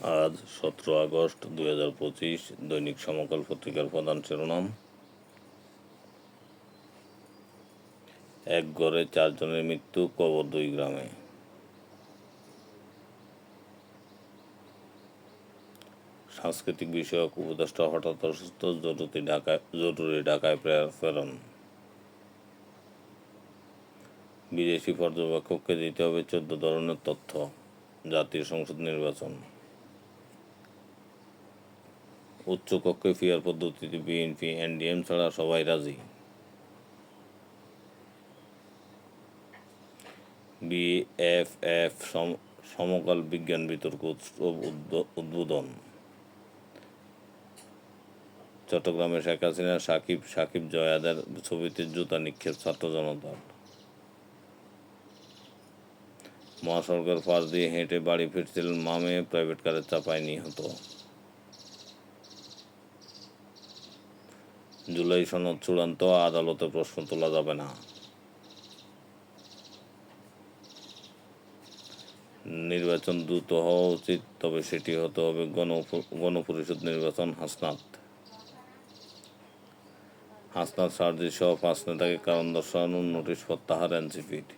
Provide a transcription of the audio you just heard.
আজ সতেরো আগস্ট দুই হাজার পঁচিশ, দৈনিক সমকাল পত্রিকার প্রধান শিরোনাম। এক ঘরে চারজনের মৃত্যু কবর দুই গ্রামে। সাংস্কৃতিক বিষয়ক উপদেষ্টা হঠাৎ অসুস্থ, জরুরি ঢাকায় জরুরি ঢাকায় প্রেরণ। বিদেশি পর্যবেক্ষককে দিতে হবে চোদ্দ ধরনের তথ্য। জাতীয় সংসদ নির্বাচন। উচ্চকক্ষে ফিয়ার পদ্ধতিতে বিএনপি, এনডিএম ছাড়া সবাই রাজি। বিএফএফ সমকাল বিজ্ঞান বিতর্ক উৎসব উদ্বোধন। চট্টগ্রামে শেখ হাসিনা, সাকিব সাকিব জয়াদের ছবিতে জুতা নিক্ষেপ ছাত্র জনতার মহাসড়কের পাশ দিয়ে হেঁটে বাড়ি ফিরছিলেন মামে, প্রাইভেট কারের চাপায় নিহত। জুলাই সনদ চূড়ান্ত, আদালতে প্রশ্ন তোলা যাবে না। নির্বাচন দ্রুত হওয়া উচিত, তবে সেটি হতে হবে গণ গণপরিষদ নির্বাচন, হাসনাত। হাসনাত সার্জি সহ পাঁচ নেতাকে কারণ দর্শানোর নোটিশ প্রত্যাহার এনসিপির।